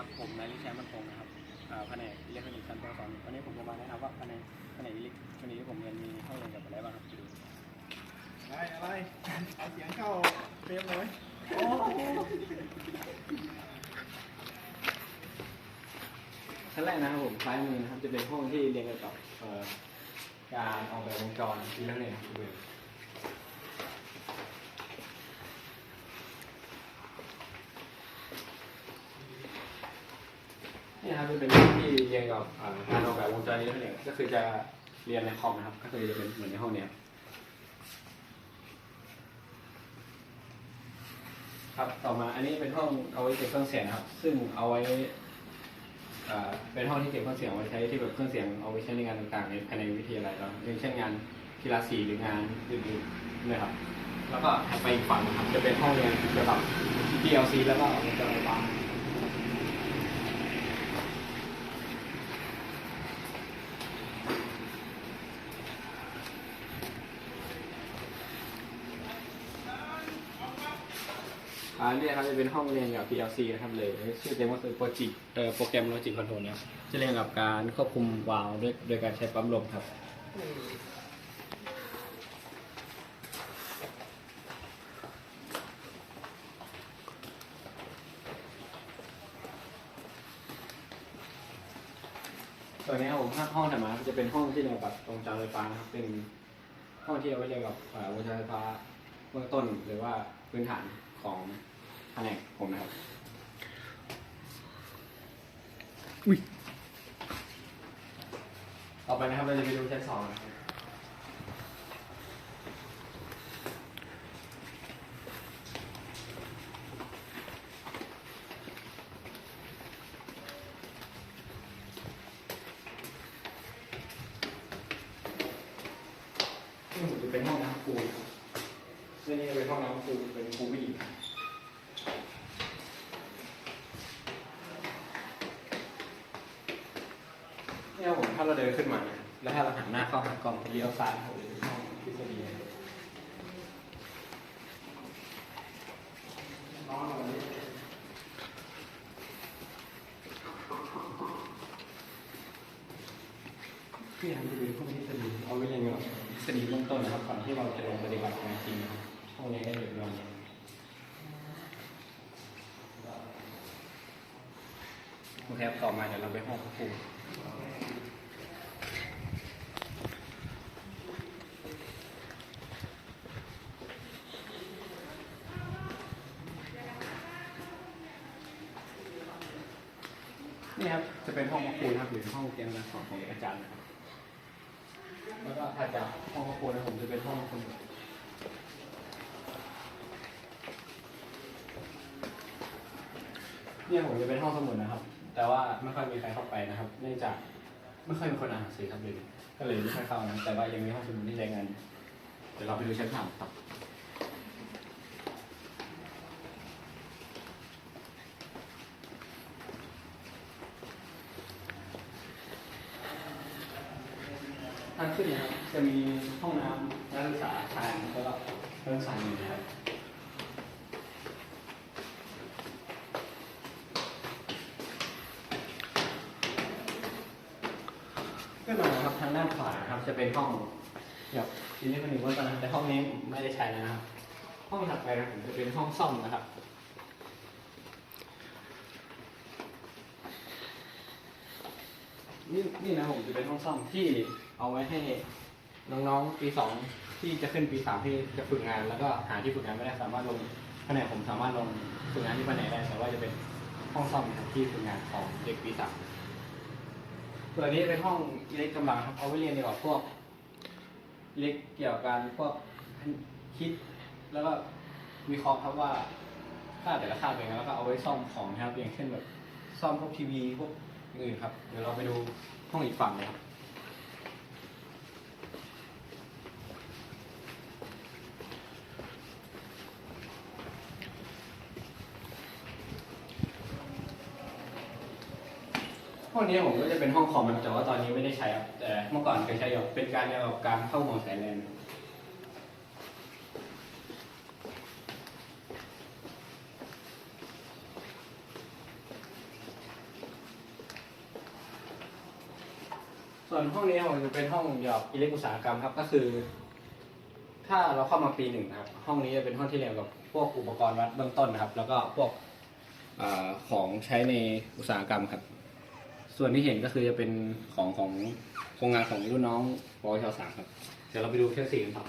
ครับผมนายลิชัยมันคงนะครับอ่าแผนกอิเล็กทรอนิกส์ชั้นป .2 วันนี้ผมจะมาแนะนำว่าแผนกแผนกอิเล็กทรอนิกส์ที่ผมเรียนมีห้องเรียนกับอะไรบ้างครับไปดูอะไรอะไรเอาเสียงเข้าเฟรมเลยชั้นแรกนะครับผมซ้ายมือนะครับจะเป็นห้องที่เรียนเกี่ยวกับเอ่อการออกแบบวงจรอิเล็กทรอนิกส์ครับเลย นี่นะครับจะเป็นที่เรียนกับเอ่อการออกแบบวงจรอิเล็กทรอนิกส์ก็คือจะเรียนในคอมนะครับ ก็คือจะเป็นเหมือนในห้องเนี้ยครับต่อมาอันนี้เป็นห้องเอาไว้เก็บเครื่องเสียงนะครับ ซึ่งเอาไว้เป็นห้องที่เก็บเครื่องเสียงไว้ใช้ที่แบบเครื่องเสียงเอาไว้ใช้ในงานต่างๆในภายในวิทยาลัยเราอย่างเช่นงานกีฬาสีหรืองานอื่นๆนะครับ แล้วก็ถัดไปอีกฝั่งนะครับจะเป็นห้องเรียนเกี่ยวกับ DLC แล้วก็วงจรไฟ อ่าเนี่ยครับจะเป็นห้องเรียนกับ PLC นะครับเลยชื่อเต็มก็คือโปรจิเอ่อโปรแกรม Logic Control นะครับจะเรียนกับการควบคุมวาล์วด้วยโดยการใช้ปั๊มลมครับตัวนี้ครับผมห้องถัดมาจะเป็นห้องที่เรียนกับวงจรไฟฟ้านะครับเป็นห้องที่เอาไว้เรียนกับเอ่อวงจรไฟฟ้าเบื้องต้นหรือว่าพื้นฐาน ของแผนกผมนะครับ อุ้ยต่อไปนะครับเราจะไปดูชั้นสองนะครับซึ่งจะเป็นห้องน้ำครูครับซึ่งนี่เป็นห้องน้ำครูเป็นครูผู้หญิง เนี่ยผมถ้าเราเดินขึ้นมาเนี่ยแล้วถ้าเราหันหน้าเข้าหากล้องเลี้ยวซ้ายครับผมห้องทฤษฎีน้องเราเนี่ยที่ทำจะเป็นห้องทฤษฎีเอาไว้เรียนกับทฤษฎีเบื้องต้นนะครับก่อนที่เราจะลงปฏิบัติงานจริงนะครับห้องนี้ก็อยู่ประมาณนี้โอเครับต่อมาเดี๋ยวเราไปห้องครู นี่ครับจะเป็นห้องพระครูนะครับหรือห้องเตรียมการสอนของอาจารย์นะครับแล้วก็ถัดจากห้องพระครูนะผมจะเป็นห้องสมุดเนี่ยผมจะเป็นห้องสมุดนะครับ แต่ว่าไม่ค่อยมีใครเข้าไปนะครับ เนื่องจากไม่ค่อยมีคนอ่านหนังสือครับเลยก็เลยไม่ค่อยเข้านะแต่ว่ายังมีห้องสมุดที่ใช้งานอยู่เดี๋ยวเราไปดูชั้นสามครับ ทางขึ้นนะครับจะมีห้องน้ำนักศึกษาชายแล้วก็นักศึกษาหญิงนะครับขึ้นมานะครับทางด้านขวานะครับจะเป็นห้องแบบอิเล็กทรอนิกส์วัฒนแต่ห้องนี้ไม่ได้ใช้นะครับ ห้องถัดไปนะครับจะเป็นห้องซ่อมนะครับนี่นี่นะผมจะเป็นห้องซ่อมที่ เอาไว้ให้น้องๆปีสองที่จะขึ้นปีสามที่จะฝึกงาน แล้วก็หาที่ฝึกงานไม่ได้สามารถลงแผนกผมสามารถลงฝึกงานที่แผนกได้ แต่ว่าจะเป็นห้องซ่อมนะครับที่ฝึกงานของเด็กปีสามส่วนนี้เป็นห้องอิเล็กกำลังครับเอาไว้เรียนเกี่ยวกับพวกเล็กเกี่ยวกับการพวกคิด แล้วก็วิเคราะห์ครับว่าค่าแต่ละค่าเป็นไงแล้วก็เอาไว้ซ่อมของนะครับอย่างเช่นแบบซ่อมพวกทีวีพวกอย่างอื่นครับเดี๋ยวเราไปดูห้องอีกฝั่งเลยครับ ห้องนี้ผมก็จะเป็นห้องคอมครัแต่ว่าตอนนี้ไม่ได้ใช้แต่เมื่อก่อนเคยใช้อยู่เป็นการเรียนแบบการเข้ามองสายแลนส่วนห้องนี้ผมจะเป็นห้องหยอบอิเล็กอุตสาหกรรมครับก็คือ ถ้าเราเข้ามาปีหนึ่งนะครับ ห้องนี้จะเป็นห้องที่เรียนกับพวกอุปกรณ์วัดเบื้องต้นนะครับ แล้วก็พวกอของใช้ในอุตสาหกรรมครับ ส่วนที่เห็นก็คือจะเป็นของของโครงงานของรุ่นน้องปวชสามครับ เดี๋ยวเราไปดูเครื่องสี่กันต่อ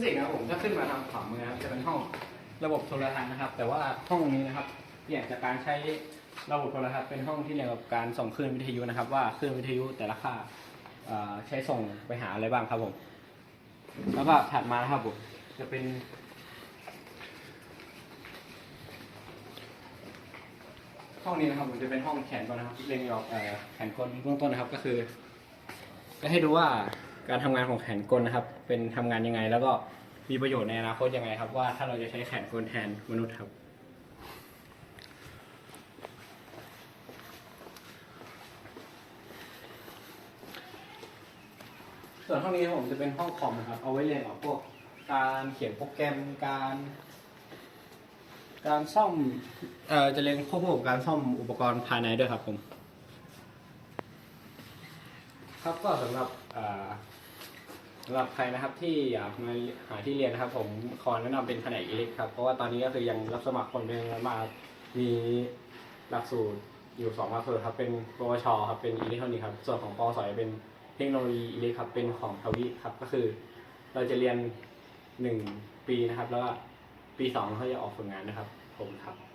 นั่นสิครับผมถ้าขึ้นมาทางขวามือนะครับจะเป็นห้องระบบโทรทัศน์นะครับ แต่ว่าห้องนี้นะครับเปลี่ยนจากการใช้ระบบโทรทัศน์เป็นห้องที่เกี่ยวกับการส่งคลื่นวิทยุนะครับ ว่าคลื่นวิทยุแต่ละค่าใช้ส่งไปหาอะไรบ้างครับผม แล้วก็ถัดมานะครับผมจะเป็นห้องนี้นะครับผมจะเป็นห้องแขนกลนะครับเรียนเกี่ยวกับเอ่อแขนกลเบื้องต้นนะครับก็คือ จะให้ดูว่า การทำงานของแขนกลนะครับ เป็นทำงานยังไง แล้วก็มีประโยชน์ในอนาคตยังไงครับ ว่าถ้าเราจะใช้แขนกลแทนมนุษย์ครับ ส่วนห้องนี้ผมจะเป็นห้องคอมนะครับ เอาไว้เรียนกับพวกการเขียนโปรแกรมการ การซ่อมเอ่อจะเรียนควบคู่กับการซ่อมอุปกรณ์ภายในด้วยครับผม ครับก็สำหรับสำหรับใครนะครับที่อยากมาหาที่เรียนนะครับ ผมขอแนะนำเป็นแผนกอิเล็กครับเพราะว่าตอนนี้ก็คือยังรับสมัครคนเป็นมามีหลักสูตรอยู่สองหลักสูตรครับเป็นปวชครับเป็นอิเล็กทรอนิกส์ครับส่วนของปวสเป็นเทคโนโลยีอิเล็กครับเป็นของทวิครับก็คือ เราจะเรียนหนึ่งปีนะครับ แล้วปีสองเราจะออกฝึกงานนะครับ ผมครับ